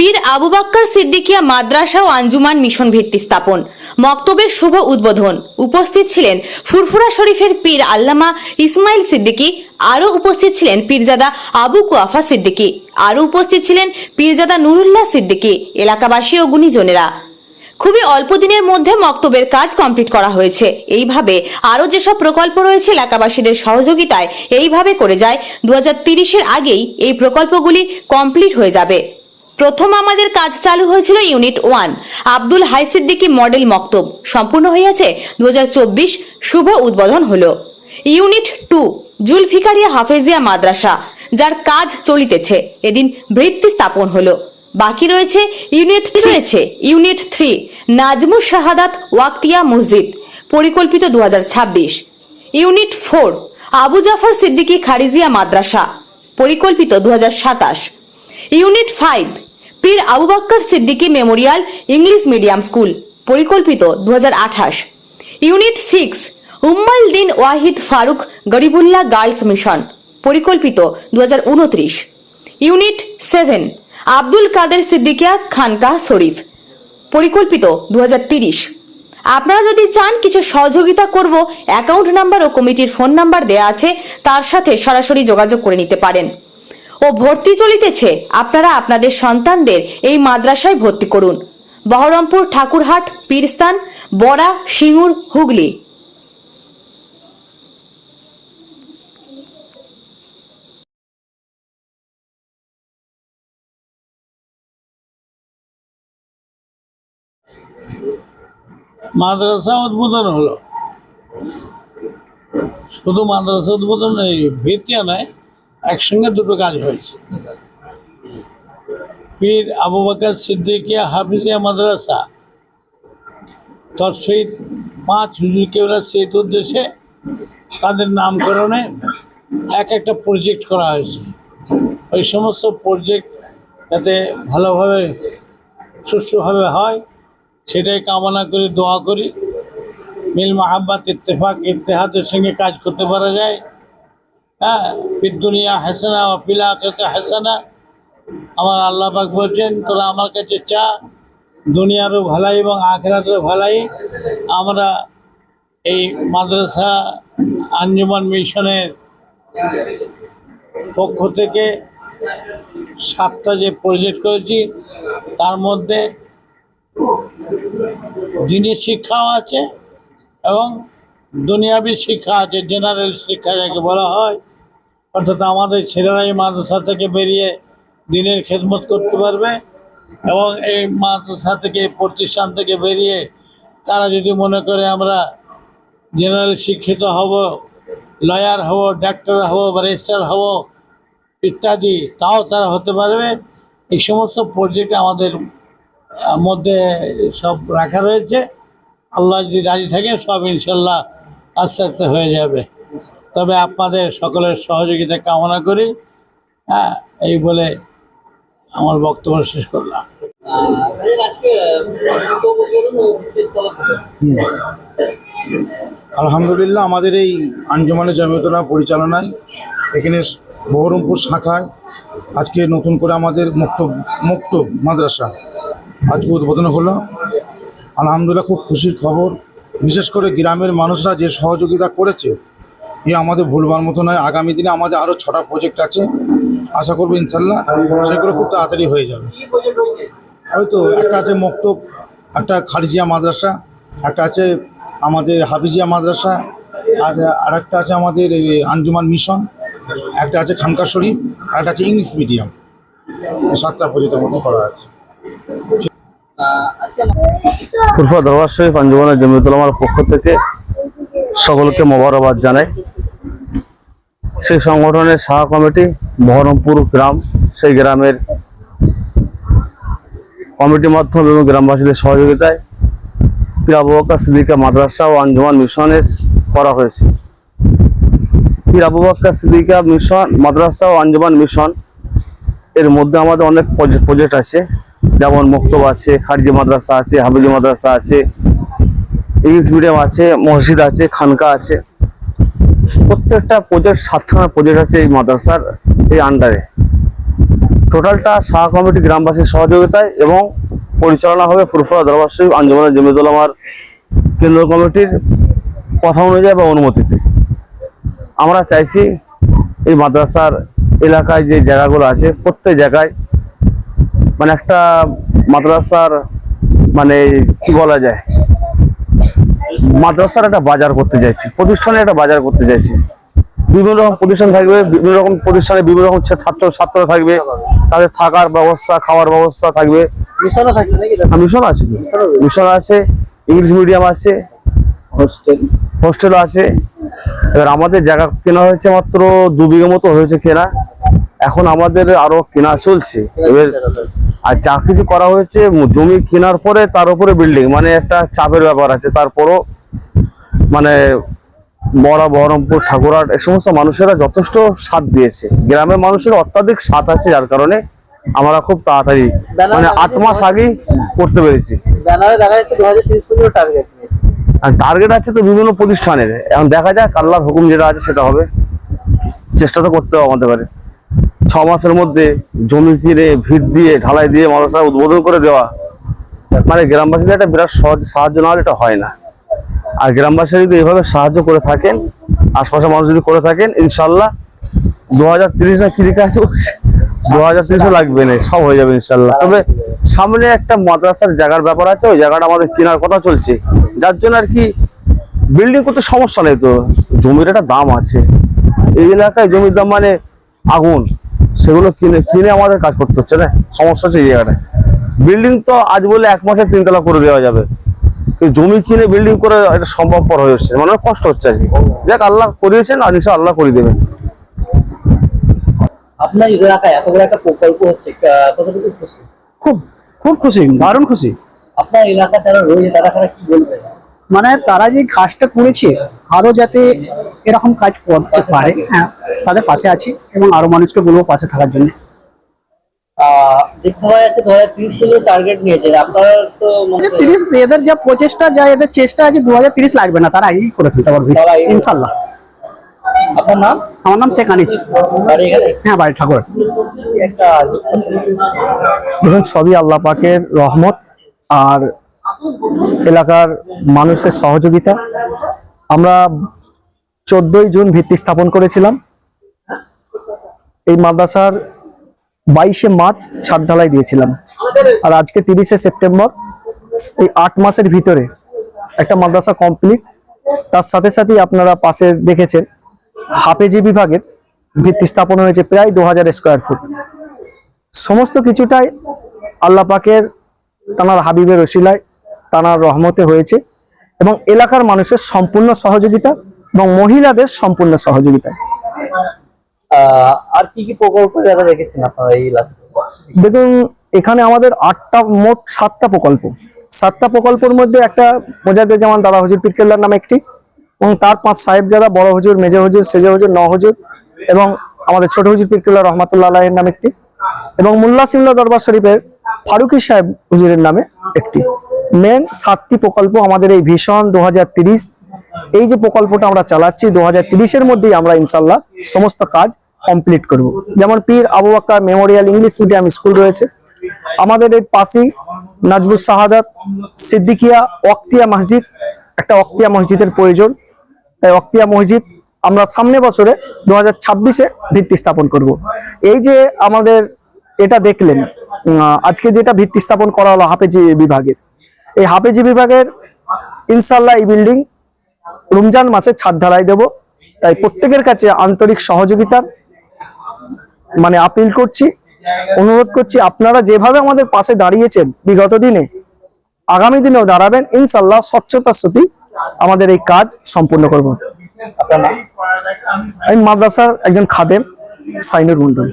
পীর আবু বাক্কার সিদ্দিকিয়া মাদ্রাসা ও আঞ্জুমান মিশন ভিত্তি স্থাপন। মক্তবের শুভ উদ্বোধন। উপস্থিত ছিলেন ফুরফুরা শরীফের পীর আল্লামা ইসমাইল সিদ্দিকী। আরও উপস্থিত ছিলেন পীরজাদা আবু কুয়াফা সিদ্দিকী। আরও উপস্থিত ছিলেন পীরজাদা নুরুল্লাহ সিদ্দিকী, এলাকাবাসী ও গুণীজনেরা। খুবই অল্প দিনের মধ্যে মক্তবের কাজ কমপ্লিট করা হয়েছে। এইভাবে আরও যেসব প্রকল্প রয়েছে এলাকাবাসীদের সহযোগিতায় এইভাবে করে যায় দু হাজার আগেই এই প্রকল্পগুলি কমপ্লিট হয়ে যাবে। প্রথম আমাদের কাজ চালু হয়েছিল unit one. Abdul Hai Siddiqui model মক্তব। সম্পূর্ণ হয়েছে দুহাজার চব্বিশ শুভ উদ্বোধন হলো। ইউনিট টু জুলফিকারিয়া হাফেজিয়া মাদ্রাসা যার কাজ চলিতেছে। এদিন বৃত্তি স্থাপন হলো। বাকি রয়েছে ইউনিট রয়েছে ইউনিট থ্রি নাজমুস শাহাদাত ওয়াক্তিয়া মসজিদ পরিকল্পিত দু হাজার ছাব্বিশ। ইউনিট ফোর আবু জাফর সিদ্দিকী খারিজিয়া মাদ্রাসা পরিকল্পিত দু হাজার সাতাশ। Unit five Pir Abu Bakkar Siddiqui memorial English medium school, পরিকল্পিত দু হাজার আঠাশ। Unit six, Ummal Din Wahid Faruk Gharibullah girls mission, পরিকল্পিত দু হাজার উনত্রিশ। ইউনিট সেভেন, আব্দুল কাদের সিদ্দিকিয়া খানকাহ শরীফ, পরিকল্পিত দু আপনারা যদি চান কিছু সহযোগিতা করব, অ্যাকাউন্ট নাম্বার ও কমিটির ফোন নাম্বার দেয়া আছে, তার সাথে সরাসরি যোগাযোগ করে নিতে পারেন। ও ভর্তি চলিতেছে, আপনারা আপনাদের সন্তানদের এই মাদ্রাসায় ভর্তি করুন। বহরমপুর ঠাকুরহাট, পীরস্থান, বড়া, সিঙ্গুর, হুগলি। মাদ্রাসা উদ্বোধন হলো। শুধু মাদ্রাসা উদ্বোধন এই ভিত্তিও নয় একসঙ্গে দুটো কাজ হয়েছে। পীর আবু বাকর সিদ্দিকিয়া হাফিজিয়া মাদ্রাসা শহীদ পাঁচ হুজুর কেবলা শহীদ উদ্দেশ্যে তাদের নামকরণে এক একটা প্রজেক্ট করা হয়েছে। ওই সমস্ত প্রজেক্ট যাতে ভালোভাবে সুষ্ঠুভাবে হয়, সেটাই কামনা করি, দোয়া করি। মিল মাহাব্বাত ইত্তেফাক, ইত্তেহাদের সঙ্গে কাজ করতে পারা যায়। হ্যাঁ দুনিয়া হাসানা ও পিলা আখেরাতে হাসানা। আমার আল্লাহ পাক বলছেন, তোরা আমার কাছে চা, দুনিয়ারও ভালাই এবং আখেরাতেরও ভালাই। আমরা এই মাদ্রাসা আঞ্জুমান মিশনের পক্ষ থেকে সাতটা যে প্রজেক্ট করেছি, তার মধ্যে দিনের শিক্ষাও আছে এবং দুনিয়াবী শিক্ষা আছে জেনারেল শিক্ষা যাকে বলা হয়। অর্থাৎ আমাদের ছেলেরা এই মাদ্রাসা থেকে বেরিয়ে দিনের খেদমত করতে পারবে এবং এই মাদ্রাসা থেকে প্রতিষ্ঠান থেকে বেরিয়ে তারা যদি মনে করে আমরা জেনারেল শিক্ষিত হব, লয়ার হব, ডাক্তার হব, ব্যারিস্টার হব ইত্যাদি, তাও তারা হতে পারবে। এই সমস্ত প্রজেক্ট আমাদের মধ্যে সব রাখা রয়েছে। আল্লাহ যদি রাজি থাকে, সব ইনশাল্লাহ আস্তে আস্তে হয়ে যাবে। তবে আপনাদের সকলের সহযোগিতা কামনা করি। হ্যাঁ এই বলে আমার বক্তব্য শেষ করলাম। আলহামদুলিল্লাহ, আমাদের এই আঞ্জুমানের জমিয়তলা পরিচালনায়, এখানে বহরমপুর শাখায় আজকে নতুন করে আমাদের মুক্ত মুক্ত মাদ্রাসা আজকে উদ্বোধন হলো। আলহামদুলিল্লাহ, খুব খুশির খবর। বিশেষ করে গ্রামের মানুষরা যে সহযোগিতা করেছে এ আমাদের ভুলবার মতো নয়। আগামী দিনে আমাদের আরও ছটা প্রজেক্ট আছে। আশা করব ইনশাল্লাহ সেগুলো খুব তাড়াতাড়ি হয়ে যাবে। হয়তো একটা আছে মক্তব একটা খারিজিয়া মাদ্রাসা একটা আছে আমাদের হাফিজিয়া মাদ্রাসা আর আর একটা আছে আমাদের এই আঞ্জুমান মিশন একটা আছে খানকা শরীফ আর একটা আছে ইংলিশ মিডিয়াম। সাতটা পর্যন্ত মতো করা আছে। ফুরফা দরবার শরীফ আঞ্জুমানের জমিয়তুলামার পক্ষ থেকে সকলকে মোবারকবাদ জানাই। সেই সংগঠনের শাখা কমিটি, বহরমপুর গ্রাম, সেই গ্রামের কমিটির মাধ্যমে এবং গ্রামবাসীদের সহযোগিতায় পীর আবু বকর সিদ্দিকা মাদ্রাসা ও আঞ্জুমান মিশনের করা হয়েছে। পীর আবু বকর সিদ্দিকা মিশন, মাদ্রাসা ও আঞ্জুমান মিশন এর মধ্যে আমাদের অনেক প্রজেক্ট আছে। যেমন মুক্তব আছে, খারিজি মাদ্রাসা আছে হাবিজি মাদ্রাসা আছে ইংলিশ মিডিয়াম আছে, মসজিদ আছে, খানকা আছে। প্রত্যেকটা প্রজেক্ট সাতখানা প্রজেক্ট আছে এই মাদ্রাসার, এই আন্ডারে টোটালটা শাহ কমিটি গ্রামবাসীর সহযোগিতায় এবং পরিচালনা হবে ফুরফুরা দরবার শরীফ আঞ্জুমানের জমিদুল আমার কেন্দ্র কমিটির কথা অনুযায়ী বা অনুমতিতে। আমরা চাইছি এই মাদ্রাসার এলাকায় যে জায়গাগুলো আছে, প্রত্যেক জায়গায় মানে একটা মাদ্রাসার মানে কি বলা যায়? মাদ্রাসার একটা বাজার করতে চাইছি প্রতিষ্ঠানে একটা বাজার করতে চাইছি। বিভিন্ন রকম প্রতিষ্ঠান থাকবে বিভিন্ন রকম প্রতিষ্ঠানে বিভিন্ন রকম ছাত্র ছাত্র থাকবে তাদের থাকার ব্যবস্থা খাওয়ার ব্যবস্থা থাকবে। হ্যাঁ, মিশন আছে। মিশন আছে ইংলিশ মিডিয়াম আছে হোস্টেল। হোস্টেল আছে। এবার আমাদের জায়গা কেনা হয়েছে মাত্র দু বিঘা মতো হয়েছে কেনা। এখন আমাদের আরও কেনা চলছে। এবার আর যা কিছু করা হয়েছে জমি কেনার পরে তার উপরে বিল্ডিং মানে একটা চাপের ব্যাপার আছে। তারপরও মানে বড়া বহরমপুর ঠাকুরহাট এই সমস্ত মানুষেরা যথেষ্ট সাথ দিয়েছে। গ্রামের মানুষের অত্যাধিক সাথ আছে যার কারণে আমরা খুব তাড়াতাড়ি মানে আট মাস আগেই করতে পেরেছি। টার্গেট আর টার্গেট আছে তো বিভিন্ন প্রতিষ্ঠানের। এখন দেখা যাক আল্লাহর হুকুম যেটা আছে সেটা হবে। চেষ্টা তো করতে হবে আমাদের পারে ছ মাসের মধ্যে জমি কিনে ভিত দিয়ে, ঢালাই দিয়ে মাদ্রাসা উদ্বোধন করে দেওয়া মানে গ্রামবাসীদের একটা বিরাট সহজ সাহায্য না হলে এটা হয় না। আর গ্রামবাসীরা যদি এভাবে সাহায্য করে থাকেন, আশপাশের মানুষ যদি করে থাকেন, ইনশাল্লাহ দু হাজার তিরিশ না কি লেখা আছে দু হাজার তিরিশও লাগবে না, সব হয়ে যাবে ইনশাল্লাহ। তবে সামনে একটা মাদ্রাসার জায়গার ব্যাপার আছে, ওই জায়গাটা আমাদের কেনার কথা চলছে। যার জন্য আর কি বিল্ডিং করতে সমস্যা নেই তো, জমির একটা দাম আছে। এই এলাকায় জমির দাম মানে আগুন। সেগুলো কিনে কিনে আমাদের কাজ করতে হচ্ছে না? সমস্যা হচ্ছে এই জায়গাটায়। বিল্ডিং তো আজ বলে এক মাসে তিনতলা করে দেওয়া যাবে। কিন্তু জমি কিনে বিল্ডিং করে এটা সম্ভবপর হয়ে উঠছে। মানে কষ্ট হচ্ছে আর কি যাক আল্লাহ করিয়েছেন আর নিশ্চয় আল্লাহ করে দেবেন। আপনার এলাকায় এত বড় একটা প্রকল্প হচ্ছে কতটুকু খুশি? খুব খুব খুশি দারুণ খুশি। আপনার এলাকা যারা রয়েছে তারা তারা কি বলবে? মানে তারা যে কাজটা করেছে আরও যাতে এরকম কাজ করতে পারে হ্যাঁ তাদের পাশে আছি এবং আরও মানুষকে বলব পাশে থাকার জন্য। এদের যা প্রচেষ্টা যা এদের চেষ্টা আছে দু হাজার তিরিশ লাগবে না তারা আগেই করে ফেলতে পারবে ইনশাল্লাহ। আপনার নাম? আমার নাম শেখ আনিস। হ্যাঁ বাড়ি ঠাকুর। দেখুন সবই আল্লাহ পাকের রহমত আর এলাকার মানুষের সহযোগিতা। আমরা চোদ্দই জুন ভিত্তি স্থাপন করেছিলাম। এই মাদ্রাসার বাইশে মার্চ ছাদ ঢালাই দিয়েছিলাম। আর আজকে তিরিশে সেপ্টেম্বর, এই আট মাসের ভিতরে একটা মাদ্রাসা কমপ্লিট তার সাথে সাথেই আপনারা পাশে দেখেছেন, হাফেজি বিভাগের ভিত্তি স্থাপন হয়েছে প্রায় দু হাজার স্কোয়ার ফুট সমস্ত কিছুটাই আল্লাহ পাকের তানার হাবিবের রসিলায় তানার রহমতে হয়েছে এবং এলাকার মানুষের সম্পূর্ণ সহযোগিতা এবং মহিলাদের সম্পূর্ণ সহযোগিতা আর কি কি প্রকল্প যারা রেখেছেন আপনারা এই দেখুন, এখানে আমাদের আটটা, মোট সাতটা প্রকল্প। সাতটা প্রকল্পের মধ্যে একটা মোজাদ্দের জামান দাদা হুজুর পিরকেল্লার নামে একটি, এবং তার পাঁচ সাহেবজাদা বড় হুজুর, মেজে হুজুর, সেজে হুজুর ন হুজুর, এবং আমাদের ছোট হুজুর পিরকেল্লা রহমাতুল্লাহ আলাহের নামে একটি, এবং মুল্লা সিমলা দরবার শরীফের ফারুকি সাহেব হুজুরের নামে একটি। মেন সাতটি প্রকল্প আমাদের এই ভীষণ দু হাজার এই যে প্রকল্পটা আমরা চালাচ্ছি দু হাজার মধ্যেই আমরা ইনশাল্লাহ সমস্ত কাজ কমপ্লিট করব। যেমন Pir Abu Bakkar memorial English medium school রয়েছে। আমাদের এই পাশেই নাজবুল শাহাদাত, সিদ্দিকিয়া অক্তিয়া মসজিদ, একটা অক্তিয়া মসজিদের প্রয়োজন। তাই অক্তিয়া মসজিদ আমরা সামনে বছরে দু হাজার ছাব্বিশে ভিত্তি স্থাপন করব। এই যে আমাদের এটা দেখলেন আজকে যেটা ভিত্তি স্থাপন করা হলো হাফেজি বিভাগের। এই হাফেজি বিভাগের ইনশাল্লাহ এই বিল্ডিং রমজান মাসে ছাদ ঢালাই দেব। তাই প্রত্যেকের কাছে আন্তরিক সহযোগিতা। মানে আপিল করছি অনুরোধ করছি আপনারা যেভাবে আমাদের পাশে দাঁড়িয়েছেন বিগত দিনে আগামী দিনেও দাঁড়াবেন ইনশাল্লাহ স্বচ্ছতার সাথে আমাদের এই কাজ সম্পূর্ণ করব। আপনার আমি মাদ্রাসার একজন খাদেম সাইনুর মন্ডল